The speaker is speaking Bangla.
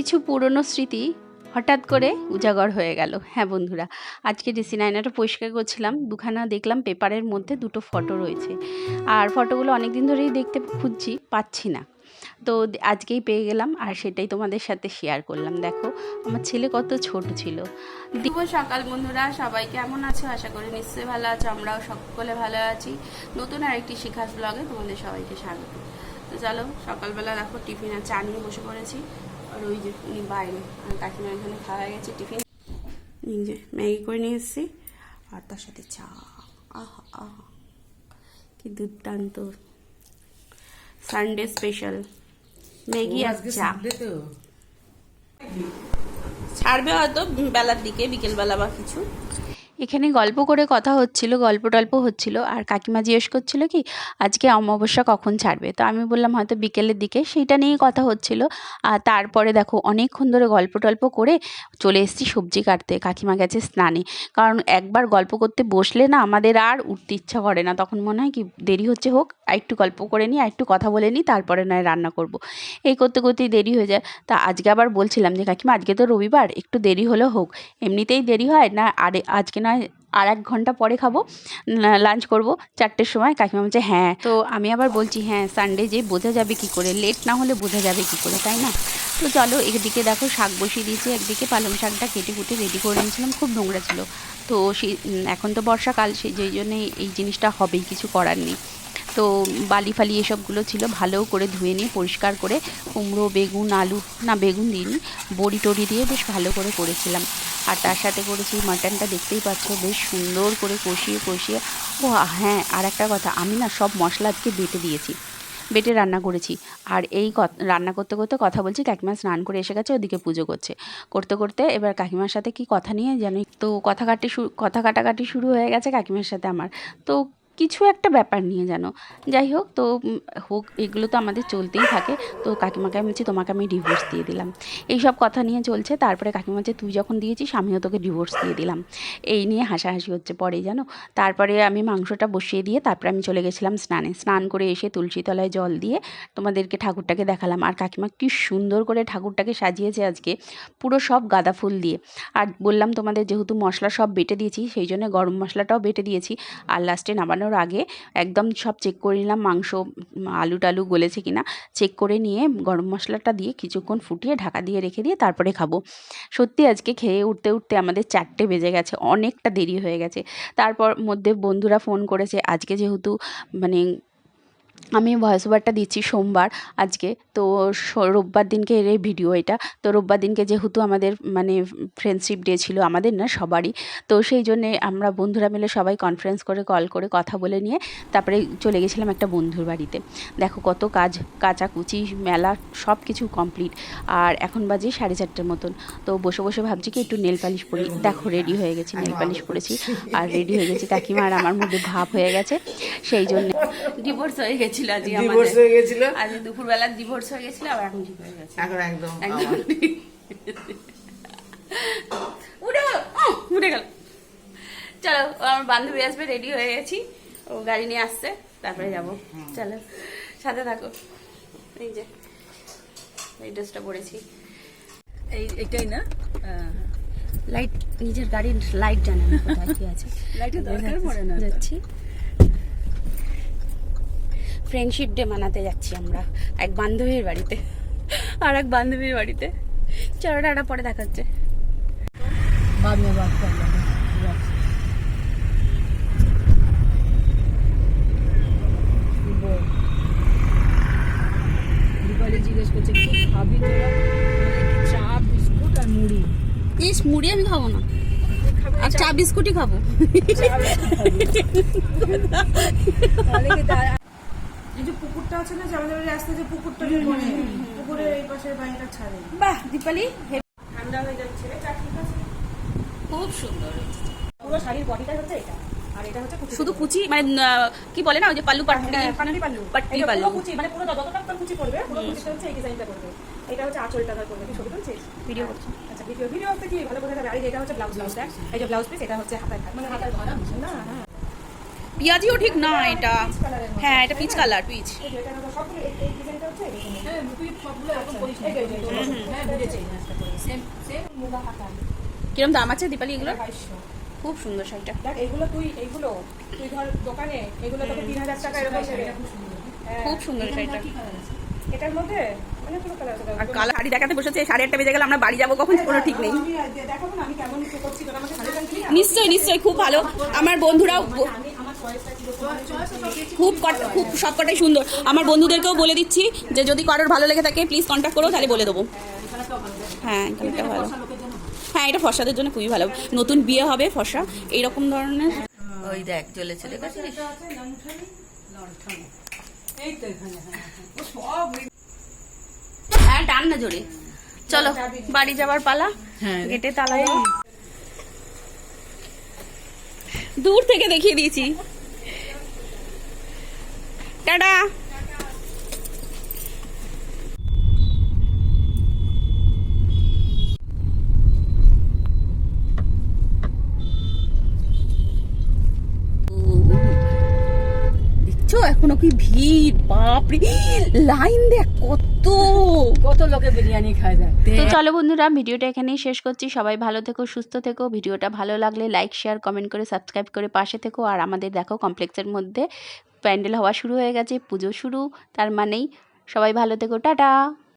কিছু পুরনো স্মৃতি হঠাৎ করে উজাগর হয়ে গেল। হ্যাঁ বন্ধুরা আজকে ডিসি নাইনাটা পরিষ্কার করছিলাম দুখানা দেখলাম পেপারের মধ্যে দুটো ফটো রয়েছে। আর ফটোগুলো অনেক দিন ধরেই দেখতে খুঁজছি পাচ্ছি না। তো আজকেই পেয়ে গেলাম আর সেটাই তোমাদের সাথে শেয়ার করলাম। দেখো আমার ছেলে কত ছোট ছিল। শুভ সকাল বন্ধুরা সবাই কেমন আছো? আশা করি নিশ্চয়ই ভালো আছো আমরাও সকলে ভালো আছি। নতুন আরেকটি শিখাস ব্লগে তোমাদের সবাইকে স্বাগত। তো চলো সকালবেলা দেখো টিফিন আর চা নিয়ে বসে পড়েছি। আর ওই যে উনি বাইরে আর কাকিমা এখানে খাওয়া গেছে টিফিন। এই যে ম্যাগি করে নিয়ে এসেছি আর তার সাথে চা। আহা আহা কি দুর্দান্ত। সানডে স্পেশাল ম্যাগি আর চা। ছাড়বে হয়তো বেলার দিকে বিকেলবেলা বা কিছু। এখানে গল্প করে কথা হচ্ছিল, গল্প টল্প হচ্ছিল। আর কাকিমা জিজ্ঞেস করছিল কি, আজকে অমাবস্যা কখন ছাড়বে? তো আমি বললাম, হয়তো বিকেলের দিকে। সেইটা নিয়েই কথা হচ্ছিল। আর তারপরে দেখো, অনেকক্ষণ ধরে গল্প টল্প করে চলে এসেছি সবজি কাটতে কাকিমা গেছে স্নানে। কারণ একবার গল্প করতে বসলে না, আমাদের আর উঠতে ইচ্ছা করে না। তখন মনে হয় কি, দেরি হচ্ছে হোক একটু গল্প করে নিই একটু কথা বলে নিই, তারপরে নয় রান্না করব। এই করতে করতেই দেরি হয়ে যায়। তা আজকে আবার বলছিলাম যে, কাকিমা, আজকে তো রবিবার, একটু দেরি হলেও হোক। এমনিতেই দেরি হয় না, আরে, আজকে নয় আর এক ঘণ্টা পরে খাব লাঞ্চ করব, চারটের সময়। কাকিমা বলছে হ্যাঁ। তো আমি আবার বলছি হ্যাঁ সানডে যে বোঝা যাবে কি করে লেট না হলে বোঝা যাবে কি করে, তাই না? তো চলো একদিকে দেখো শাক বসিয়ে দিয়েছি, একদিকে পালং শাকটা কেটে কুটে রেডি করে নিয়েছিলাম, খুব নোংরা ছিল। তো সেই এখন তো বর্ষাকাল, সেই, যেই জন্যে এই জিনিসটা হবেই, কিছু করার নেই। তো বালি ফালি এসবগুলো ছিল ভালো করে ধুয়ে নিয়ে, পরিষ্কার করে কুমড়ো, বেগুন, আলু, না, বেগুন দিইনি, বড়ি টড়ি দিয়ে বেশ ভালো করে করেছিলাম। আর তার সাথে করেছি মাটনটা, দেখতেই পাচ্ছ, বেশ সুন্দর করে কষিয়ে কষিয়ে। ও হ্যাঁ আর একটা কথা, আমি না সব মশলা আজকে বেটে দিয়েছি, বেটে রান্না করেছি। আর এই রান্না করতে করতে কথা বলছি, কাকিমা স্নান করে এসে গেছে, ওদিকে পুজো করছে। করতে করতে এবার কাকিমার সাথে কি কথা নিয়ে জানি। তো কথা কাটি শুরু কথা কাটাকাটি শুরু হয়ে গেছে কাকিমার সাথে আমার। তো কিছু একটা ব্যাপার নিয়ে জানো। যাই হোক, তো হোক, এগুলো তো আমাদের চলতেই থাকে। তো কাকিমাকে আমি বলছি, তোমাকে আমি ডিভোর্স দিয়ে দিলাম। এই সব কথা নিয়ে চলছে, তারপরে কাকিমা বলছে, তুই যখন দিয়েছিস, আমিও তোকে ডিভোর্স দিয়ে দিলাম। এই নিয়ে হাসাহাসি হচ্ছে পরে জানো? তারপরে আমি মাংসটা বসিয়ে দিয়ে তারপরে আমি চলে গেছিলাম স্নানে। স্নান করে এসে তুলসী তলায় জল দিয়ে তোমাদেরকে ঠাকুরটাকে দেখালাম। আর কাকিমা কি সুন্দর করে ঠাকুরটাকে সাজিয়েছে আজকে, পুরো সব গাঁদা ফুল দিয়ে। আর বললাম তোমাদের যেহেতু মশলা সব বেটে দিয়েছি, সেই জন্য গরম মশলাটাও বেটে দিয়েছি। আর লাস্টে নামানোর আগে একদম সব চেক করে নিলাম মাংস, আলু টালু গলেছে কিনা। চেক করে নিয়ে গরম মশলাটা দিয়ে কিছুক্ষণ ফুটিয়ে ঢাকা দিয়ে রেখে দিয়ে তারপরে খাব। সত্যি আজকে খেয়ে উঠতে উঠতে আমাদের চারটে বেজে গেছে, অনেকটা দেরি হয়ে গেছে। তারপর মধ্যে বন্ধুরা ফোন করেছে, আজকে যেহেতু মানে আমি ভয়েস ওভারটা দিচ্ছি সোমবার আজকে। তো রোববার দিনকে এর ভিডিও এটা। তো রোববার দিনকে যেহেতু আমাদের মানে ফ্রেন্ডশিপ ডে ছিল, আমাদের না, সবারই। তো সেই জন্যে আমরা বন্ধুরা মিলে সবাই কনফারেন্স করে কল করে কথা বলে নিয়ে তারপরে চলে গেছিলাম একটা বন্ধুর বাড়িতে। দেখো কত কাজ, কাচাকুচি, মেলা সব কিছু কমপ্লিট আর এখন বাজে সাড়ে চারটের মতন। তো বসে বসে ভাবছি কি একটু নেল পালিশ পরি। দেখো রেডি হয়ে গেছি নেল পালিশ পরেছি। আর রেডি হয়ে গেছি কাকিমা আর আমার মধ্যে ভাব হয়ে গেছে। সেই জন্য ডিভোর্স হয়ে গেছিল আজকে ডিভোর্স হয়ে গেছিল। আজ দুপুরবেলা ডিভোর্স হয়ে গেছিল আবার এখন ঠিক হয়ে গেছে। এখন একদম একদম। উঠে গেল উহ, গেল। চলো আমার বান্ধবী আসবে রেডি হয়ে গেছি। ও গাড়ি নিয়ে আসছে তারপরে যাব। চলো সাথে থাকো। এই যে এই ড্রেসটা পরেছি। এই এটাই না? লাইট নিজের গাড়ির লাইট জানে না কোথায় কি আছে। লাইটের দরকার পড়ে না যাচ্ছি। ফ্রেন্ডশিপ ডে মানাতে যাচ্ছি আমরা এক বান্ধবীর বাড়িতে আর এক বান্ধবীর বাড়িতে। চলো টাটা পরে দেখাচ্ছে জিজ্ঞেস খাবি চা বিস্কুট আর মুড়ি। ইস মুড়ি আমি খাব না। আর চা বিস্কুটই খাব। এই যে পুকুরটা আছে না যে আমাদের বাড়ির রাস্তায় যে পুকুরটা যে পুকুরের এই পাশের বাড়িটা ছাড়ে বাহ দীপালি ঠান্ডা হয়ে যাচ্ছে এটা ঠিক আছে। খুব সুন্দর। পুরো শাড়ির বডিটা হচ্ছে এটা আর এটা হচ্ছে কুচি শুধু কুচি মানে কি বলে না ওই যে পাল্লু পাট্টি হ্যাঁ, পাল্লু। পাট্টি পাল্লু। কুচি মানে পুরো যতটা তোর কুচি পড়বে পুরো কুচিটা হচ্ছে এই ডিজাইনটা করবে। এটা হচ্ছে আঁচলটা ধর করবে কি ছবি তুলছিস? ভিডিও করছি। আচ্ছা ভিডিও ভিডিওতে কি ভালো যাবে আর এটা হচ্ছে ব্লাউজ ব্লাউজটা এই যে ব্লাউজ পিস এটা হচ্ছে হাতায় মানে হাতায় ধরা না হ্যাঁ। পেঁয়াজিও ঠিক না এটা। হ্যাঁ এটা পিচ কালার পিচ কিরম দাম আছে দীপালি এগুলো খুব সুন্দর শাড়িটা। দেখ এইগুলো তুই এইগুলো তুই ধর দোকানে এগুলো তোকে তিন হাজার টাকা এরকম খুব সুন্দর শাড়িটা। এটার মধ্যে আর কালার শাড়ি আটটা বেজে গেলে, আমরা বাড়ি যাব কখন, কোনো ঠিক নেই। নিশ্চয়ই নিশ্চয়ই, খুব ভালো। আমার বন্ধুরাও খুব কট- খুব সব কটাই সুন্দর। আমার বন্ধুদেরকেও বলে দিচ্ছি যে যদি কারোর ভালো লেগে থাকে প্লিজ কন্ট্যাক্ট করো তাহলে বলে দেবো। হ্যাঁ এটা ভালো। হ্যাঁ এটা ফর্সাদের জন্য খুবই ভালো। নতুন বিয়ে হবে ফর্সা এইরকম ধরনের। ওই দেখ চলেছে দেখেছিস হ্যাঁ হ্যাঁ টান না জোরে। চলো বাড়ি যাবার পালা হ্যাঁ। গেটে তালা দূর থেকে দেখিয়ে দিয়েছি। টাটা। দেখছ এখনও কি ভিড়? বাপরে লাইন দেখ কত। কত লোকে বিরিয়ানি খায় দেয় তো চলো বন্ধুরা ভিডিওটা এখানেই শেষ করছি। সবাই ভালো থেকো সুস্থ থেকো। ভিডিওটা ভালো লাগলে লাইক শেয়ার কমেন্ট করে সাবস্ক্রাইব করে পাশে থেকো। আর আমাদের দেখো কমপ্লেক্সের মধ্যে প্যান্ডেল হওয়া শুরু হয়ে গেছে পুজো শুরু তার মানেই সবাই ভালো থেকো টাটা।